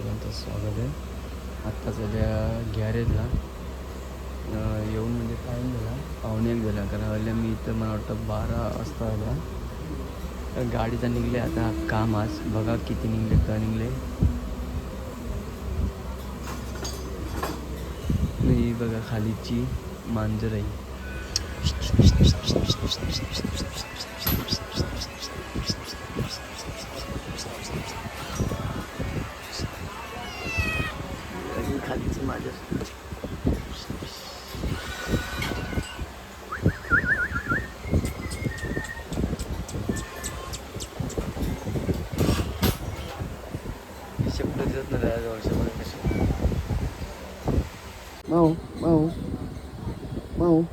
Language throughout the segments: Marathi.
स्वागत आहे. आत्ता सध्या गॅरेजला येऊन म्हणजे टाईम झाला. पाहुणे एक झाला. कारण आल्या मी इथं मला वाटतं बारा वाजता आला. तर गाडीचा निघले. आता काम आज. बघा किती निघले का निघले. ही बघा खालीची मांजर आहे ही. રત્ન દાદા છે મને કશું બહુ બહુ બહુ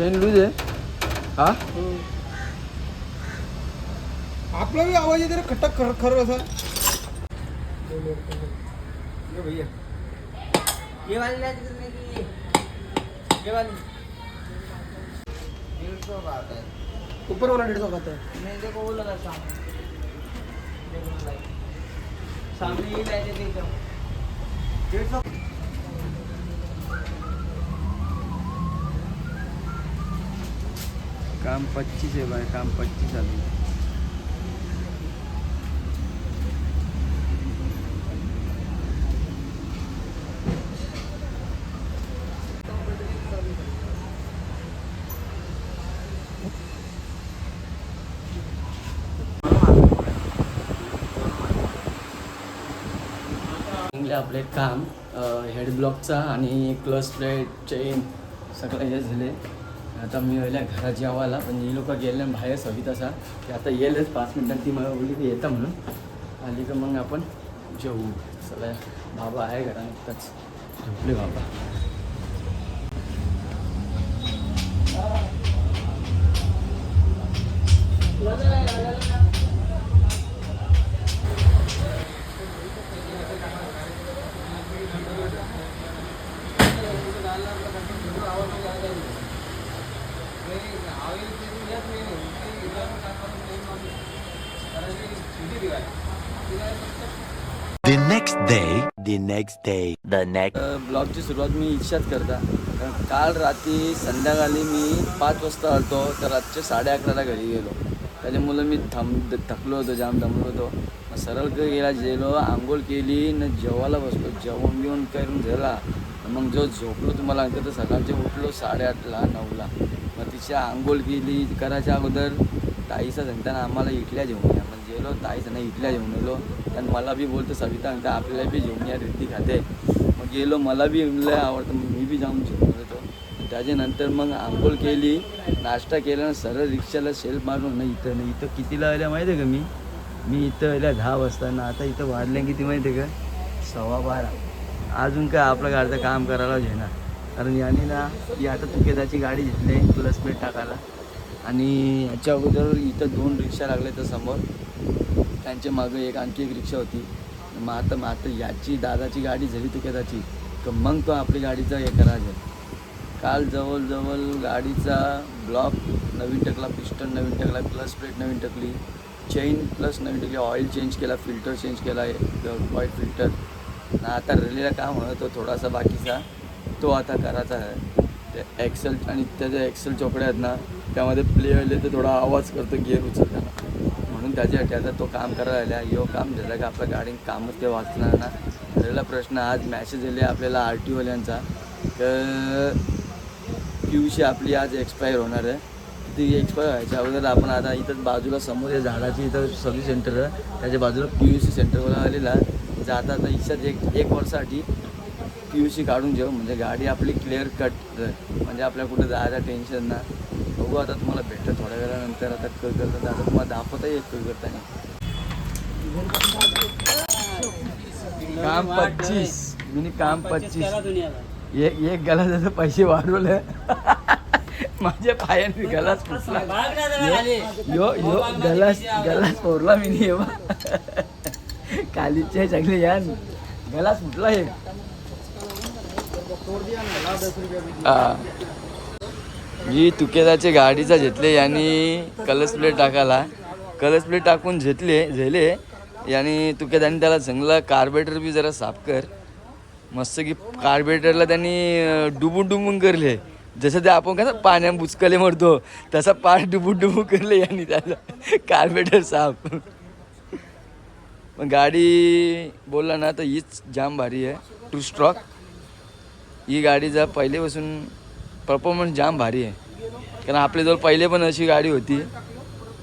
चेन लूज हा आपला भी आवाज़ येते रे खटक खर खर असा ये भैया। ये वाली ला कितने की है? ये वाली। डेढ़ सौ का आता है। ऊपर वाला डेढ़ सौ खाता है। नहीं देखो वो लगा सामने। देखो लाइट। सामने ये लाइट देख जाओ डेढ़ सौ काम पच्चीस आहे बाय काम पच्चीस चालू आहे. आपले काम हेड ब्लॉकचा आणि क्लच प्लेट चेन सगळं हे झाले आता मी वेळेला घरात जेवायला पण ही लोक गेले बाहेर सवित असा की आता येईलच पाच मिनटात ती मला बोलली की येतं म्हणून. आली का मग आपण जेवू चला बाबा आहे घरा नुकताच झोपले बाबा. The next day, the next day, the next. ब्लॉगची सुरुवात मी इच्छाच करता. कारण काल रात्री संध्याकाळी मी पाच वाजता आलतो तर रातच्या साडे अकराला घरी गेलो. त्याच्यामुळं मी थम थकलो होतो जाम दमलो होतो. मग सरळ गेला गेलो आंघोळ केली न जेवायला बसलो. जेवण बिवण करून झाला. मग जो झोपलो तुम्हाला सांगतो तर सकाळचे उठलो साडेआठला नऊला. मग तिच्या आंघोळ केली करायच्या अगोदर ताईचा सांगताना आम्हाला इटल्या जेवण या. मग गेलो ताईचं नाही इटल्या जेवून येलो आणि मला बी बोलतो सविता सांगता आपल्याला बी जेवण या रिद्धी खाते. मग गेलो मला बी लय आवडतं मग मी बी जाऊन जेवून येतो. त्याच्यानंतर मग आंघोळ केली नाश्ता केला सरळ रिक्षाला सेल्फ मारून नाही इथं नाही इथं. कितीला आल्या माहिती आहे का मी? मी इथं आल्या दहा वाजता ना आता इथं वाढल्या किती माहिती आहे का? सव्वा बारा. अजून काय आपल्या गाडीचं काम करायला घेणार. कारण याने ना ही आता तुकेदाची गाडी घेतली आहे प्लस प्लेट टाकायला. आणि ह्याच्या अगोदर इथं दोन रिक्षा लागले तर समोर. त्यांच्या मागं एक आणखी एक रिक्षा होती. मग आता मग आता याची दादाची गाडी झाली तुकेदाची तर मग तो आपली गाडीचा हे करायचं. काल जवळजवळ गाडीचा ब्लॉक नवीन टाकला पिस्टन नवीन टाकला प्लस प्लेट नवीन टाकली. चेन प्लस नवीन टाकली. ऑइल चेंज केला फिल्टर चेंज केला ऑइल फिल्टर ना आता रेल्वेला काम होतं तो थोडासा बाकीचा? तो आता करायचा आहे. ते एक्सेल आणि त्याच्या एक्सेल चोकड्या आहेत ना त्यामध्ये प्लेअरले ते तर थोडा आवाज करतो गिअर उचलताना. म्हणून त्याच्यासाठी आता तो काम करायला आला यो काम झालं का? आपल्या गाडी कामच ते वाचणार ना. झालेला प्रश्न आज मॅसेज आले आपल्याला आर टी ओल्यांचा तर पी सी आपली आज एक्सपायर होणार आहे. ती एक्सपायर व्हायच्या अगोदर आपण आता इथं बाजूला समोर या झाडाची इथं सर्व्हिस सेंटर आहे. त्याच्या बाजूला पी यू सी सेंटरवर आलेला. म्हणजे जाता आता इच्छा एक एक वर्षासाठी पी यू सी काढून घेऊ. म्हणजे गाडी आपली क्लिअर कट म्हणजे आपल्याला कुठे जायचं टेन्शन ना बघू आता तुम्हाला भेटतं थोड्या वेळानंतर. आता क करता आता तुम्हाला दाखवता येईल क करताना काम पच्चीस. मिनी काम पच्चीस एक एक गलास पैसे वाढवले. माझ्या पायाने गलास फुटला. यो यो गलास गलास फोरला मी नाही बा कालीचे चांगले या गलास फुटला हे. हां. मी तुकेदाचे गाडीचा घेतले यांनी कलर्स प्लेट टाकायला. कलर्स प्लेट टाकून झेतले झेले. यांनी तुकेदानी त्याला चांगला कार्बेटर बी जरा साफ कर. मस्त की कार्बेटरला त्यांनी डुबून डुबून करले. जसं ते आपण कसं पाण्या बुचकले मरतो तसा पाय डुबून डुबून करले यांनी त्याला. कार्बेटर साफ. पण गाडी बोलला ना तर हीच जाम भारी आहे. टू स्ट्रॉक ही गाडीचा पहिलेपासून परफॉर्मन्स जाम भारी आहे. कारण आपल्याजवळ पहिले पण अशी गाडी होती.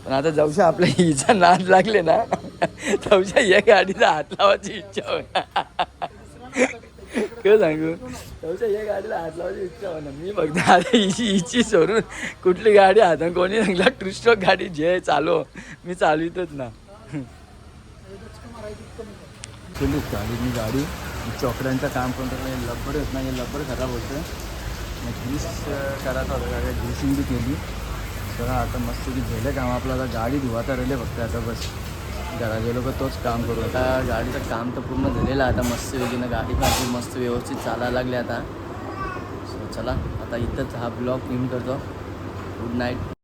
पण आता जवशा आपल्या हिचा नाद लागले ना तवशा या गाडीचा हात लावायची इच्छा होणार काय सांगू तवशा या गाडीला हात लावायची इच्छा होणार मी फक्त आता हिची हिची सोडून कुठली गाडी हातात कोणी सांगला टू स्ट्रोक गाडी जे चालव मी चालवितच ना. गाडी मी गाडी. चॉकड्यांचं काम पण करतो लब्बर होत नाही लब्बर खराब होतं. मग ग्रीस करायचं होतं. गाडी ग्रीसिंग बी केली. तर आता मस्त की झालं काम. आपलं आता गाडी धुवाता राहिले फक्त आता बस. घरा गेलो का तोच काम करू. आता गाडीचं काम तर पूर्ण झालेलं आहे. आता मस्त वेगळीनं गाडी पण आपली मस्त व्यवस्थित चालायला लागली आता. सो चला आता इथंच हा ब्लॉग क्लीन करतो. Good night